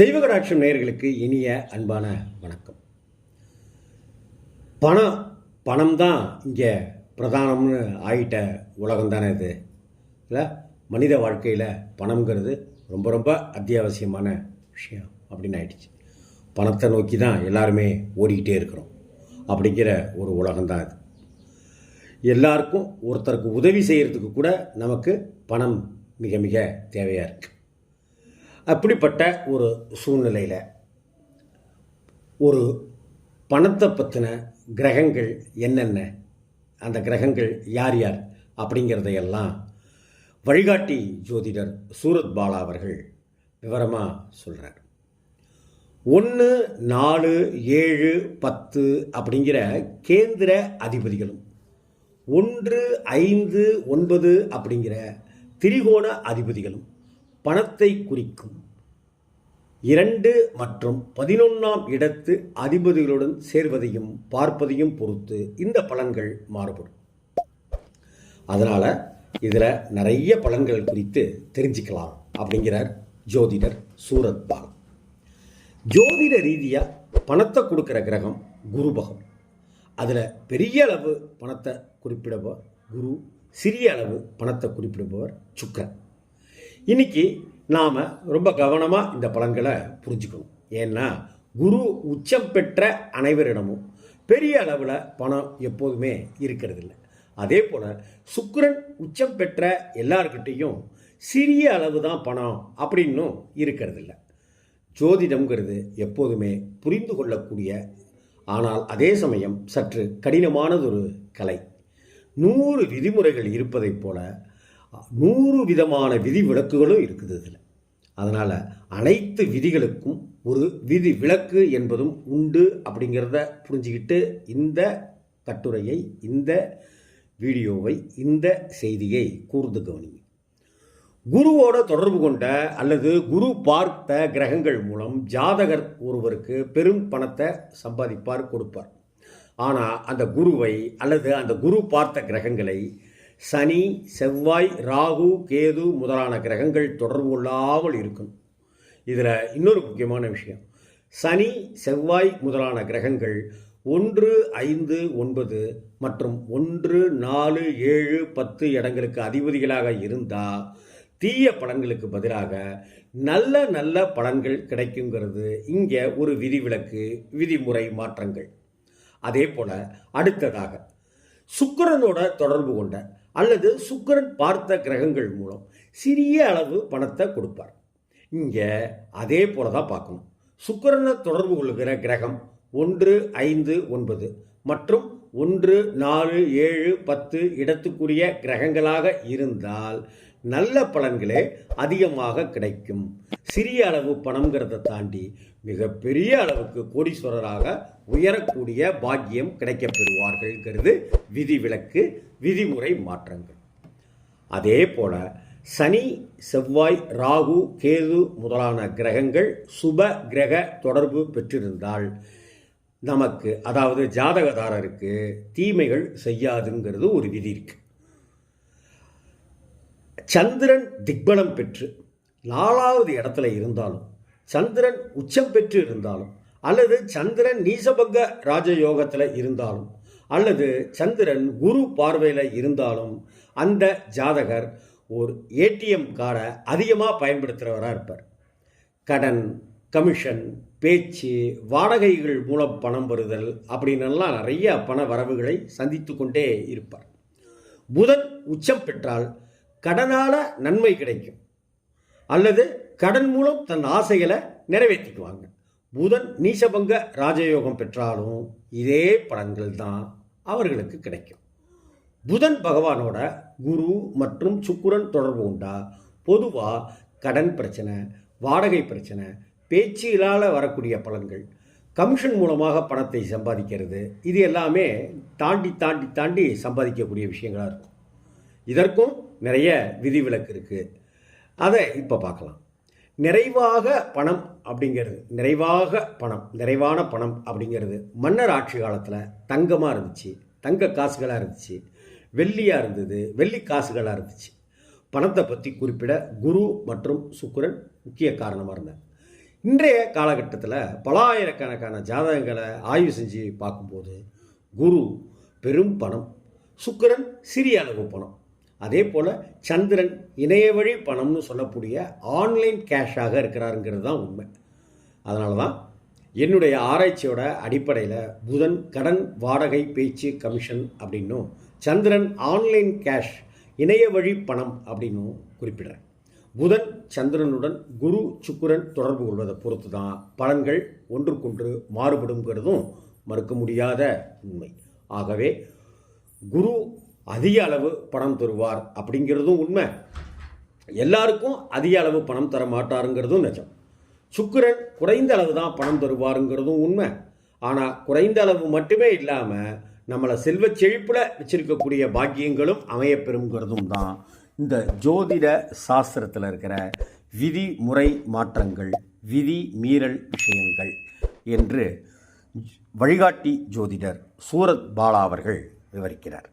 தெய்வகடாட்சம் நேயர்களுக்கு இனிய அன்பான வணக்கம். பணம் பணம் தான் இங்கே பிரதானம்னு ஆயிட்ட உலகம் தானே இது. இல்லை மனித வாழ்க்கையில் பணம்ங்கிறது ரொம்ப ரொம்ப அத்தியாவசியமான விஷயம் அப்படின்னு ஆயிடுச்சு. பணத்தை நோக்கி தான் எல்லாருமே ஓடிக்கிட்டே இருக்கிறோம். அப்படிங்கிற ஒரு உலகம் தான் இது. எல்லாருக்கும் ஒருத்தருக்கு உதவி செய்கிறதுக்கு கூட நமக்கு பணம் மிக மிக தேவையாக இருக்குது அப்படிப்பட்ட ஒரு சூழ்நிலையில் ஒரு பணத்தை பற்றின கிரகங்கள் என்னென்ன? அந்த கிரகங்கள் யார் யார்? அப்படிங்கிறதையெல்லாம் வழிகாட்டி ஜோதிடர் சூரத் பாலா அவர்கள் விவரமாக சொல்கிறார் ஒன்று நாலு ஏழு பத்து அப்படிங்கிற கேந்திர அதிபதிகளும் ஒன்று ஐந்து ஒன்பது அப்படிங்கிற திரிகோண அதிபதிகளும் பணத்தை குறிக்கும். இரண்டு மற்றும் பதினொன்றாம் இடத்து அதிபதிகளுடன் சேர்வதையும் பார்ப்பதையும் பொறுத்து இந்த பலன்கள் மாறுபடும். அதனால் இதில் நிறைய பலன்கள் குறித்து தெரிஞ்சுக்கலாம் அப்படிங்கிறார் ஜோதிடர் சூரத் பால். ஜோதிட ரீதியாக பணத்தை கொடுக்குற கிரகம் குருபகம் அதில் பெரிய அளவு பணத்தை குறிப்பிடுபவர் குரு சிறிய அளவு பணத்தை குறிப்பிடுபவர் சுக்கரன். இன்னைக்கு நாம் ரொம்ப கவனமாக இந்த பலன்களை புரிஞ்சுக்கணும். ஏன்னா குரு உச்சம் பெற்ற அனைவரிடமும் பெரிய அளவில் பணம் எப்போதுமே இருக்கிறதில்ல. அதே போல் சுக்கரன் உச்சம் பெற்ற எல்லார்கிட்டேயும் சிறிய அளவு தான் பணம் அப்படின்னும் இருக்கிறதில்ல. ஜோதிடம்ங்கிறது எப்போதுமே புரிந்து கொள்ளக்கூடிய ஆனால் அதே சமயம் சற்று கடினமானதொரு கலை. நூறு விதிமுறைகள் இருப்பதைப் போல நூறு விதமான விதி விளக்குகளும் இருக்குது இதில். அதனால் அனைத்து விதிகளுக்கும் ஒரு விதி விளக்கு என்பதும் உண்டு அப்படிங்கிறத புரிஞ்சுக்கிட்டு இந்த கட்டுரையை இந்த வீடியோவை இந்த செய்தியை கூர்ந்து கவனிங்க குருவோட தொடர்பு கொண்ட அல்லது குரு பார்த்த கிரகங்கள் மூலம் ஜாதகர் ஒருவருக்கு பெரும் பணத்தை சம்பாதிப்பார் கொடுப்பார். ஆனால் அந்த குருவை அல்லது அந்த குரு பார்த்த கிரகங்களை சனி செவ்வாய் ராகு கேது முதலான கிரகங்கள் தொடர்பு கொள்ளாமல் இருக்கணும். இதில் இன்னொரு முக்கியமான விஷயம். சனி செவ்வாய் முதலான கிரகங்கள் ஒன்று ஐந்து ஒன்பது மற்றும் ஒன்று நாலு ஏழு பத்து இடங்களுக்கு அதிபதிகளாக இருந்தால் தீய பலன்களுக்கு பதிலாக நல்ல நல்ல பலன்கள் கிடைக்குங்கிறது இங்கே ஒரு விதிவிலக்கு விதிமுறை மாற்றங்கள். அதே போல் அடுத்ததாக சுக்கிரனோட தொடர்பு கொண்ட அல்லது சுக்கிரன் பார்த்த கிரகங்கள் மூலம் சிறிய அளவு பணத்தை கொடுப்பார். இங்கே அதே போல தான் பார்க்கணும். சுக்கரனை தொடர்பு கொள்கிற கிரகம் ஒன்று ஐந்து ஒன்பது மற்றும் ஒன்று நாலு ஏழு பத்து இடத்துக்குரிய கிரகங்களாக இருந்தால் நல்ல பலன்களே அதிகமாக கிடைக்கும். சிறிய அளவு பணங்கிறத தாண்டி மிகப்பெரிய அளவுக்கு கோடீஸ்வரராக உயரக்கூடிய பாக்கியம் கிடைக்கப்பெறுவார்கள்ங்கிறது விதிவிலக்கு விதிமுறை மாற்றங்கள். அதே போல சனி செவ்வாய் ராகு கேது முதலான கிரகங்கள் சுப கிரக தொடர்பு பெற்றிருந்தால் நமக்கு அதாவது ஜாதகதாரருக்கு தீமைகள் செய்யாதுங்கிறது ஒரு விதி இருக்குது சந்திரன் திக்பலம் பெற்று நாலாவது இடத்துல இருந்தாலும் சந்திரன் உச்சம் பெற்று இருந்தாலும் அல்லது சந்திரன் நீசபங்க ராஜயோகத்தில் இருந்தாலும் அல்லது சந்திரன் குரு பார்வையில் இருந்தாலும் அந்த ஜாதகர் ஒரு ஏடிஎம் கார்டை அதிகமாக பயன்படுத்துகிறவராக இருப்பார். கடன் கமிஷன் பேச்சு வாடகைகள் மூலம் பணம் வருதல் அப்படின்னெல்லாம் நிறைய பண வரவுகளை சந்தித்து கொண்டே இருப்பார். புதன் உச்சம் பெற்றால் கடனால் நன்மை கிடைக்கும். அல்லது கடன் மூலம் தன் ஆசைகளை நிறைவேற்றிக்குவாங்க. புதன் நீசபங்க ராஜயோகம் பெற்றாலும் இதே பலன்கள் தான் அவர்களுக்கு கிடைக்கும். புதன் பகவானோட குரு மற்றும் சுக்குரன் தொடர்பு உண்டா? பொதுவாக கடன் பிரச்சனை வாடகை பிரச்சனை பேச்சுகளால் வரக்கூடிய பலன்கள் கமிஷன் மூலமாக பணத்தை சம்பாதிக்கிறது இது எல்லாமே தாண்டி தாண்டி தாண்டி சம்பாதிக்கக்கூடிய விஷயங்களாக இருக்கும். இதற்கும் நிறைய விதிவிலக்கு இருக்குது அதை இப்போ பார்க்கலாம். நிறைவாக பணம் அப்படிங்கிறது நிறைவாக பணம் நிறைவான பணம் அப்படிங்கிறது மன்னர் ஆட்சி காலத்தில் தங்கமாக இருந்துச்சு. தங்க காசுகளாக இருந்துச்சு. வெள்ளியாக இருந்தது. வெள்ளி காசுகளாக இருந்துச்சு. பணத்தை பற்றி குறிப்பிட குரு மற்றும் சுக்கிரன் முக்கிய காரணமாக இருந்தார். இன்றைய காலகட்டத்தில் பலாயிரக்கணக்கான ஜாதகங்களை ஆய்வு செஞ்சு பார்க்கும்போது குரு பெரும் பணம் சுக்கிரன் சிறிய அளவு பணம். அதே போல் சந்திரன் இணைய வழி பணம்னு சொல்லக்கூடிய ஆன்லைன் கேஷாக இருக்கிறாருங்கிறது தான் உண்மை. அதனால தான் என்னுடைய ஆராய்ச்சியோட அடிப்படையில் புதன் கடன் வாடகை பேச்சு கமிஷன் அப்படின்னும் சந்திரன் ஆன்லைன் கேஷ் இணைய வழி பணம் அப்படின்னும் குறிப்பிடுறேன். புதன் சந்திரனுடன் குரு சுக்குரன் தொடர்பு கொள்வதை பொறுத்து தான் பலன்கள் ஒன்றுக்கொன்று மாறுபடுங்கிறதும் மறுக்க முடியாத உண்மை. ஆகவே குரு அதிக அளவு பணம் தருவார் அப்படிங்கிறதும் உண்மை. எல்லாருக்கும் அதிக அளவு பணம் தர மாட்டாருங்கிறதும் நிஜம். சுக்கிரன் குறைந்த அளவு தான் பணம் தருவாருங்கிறதும் உண்மை. ஆனால் குறைந்த அளவு மட்டுமே இல்லாமல் நம்மளை செல்வ செழிப்பில் வச்சிருக்கக்கூடிய பாக்கியங்களும் அமையப்பெறுங்கிறதும் தான் இந்த ஜோதிட சாஸ்திரத்தில் இருக்கிற விதிமுறை மாற்றங்கள் விதி மீறல் விஷயங்கள் என்று வழிகாட்டி ஜோதிடர் சூரத் பாலா அவர்கள் விவரிக்கிறார்.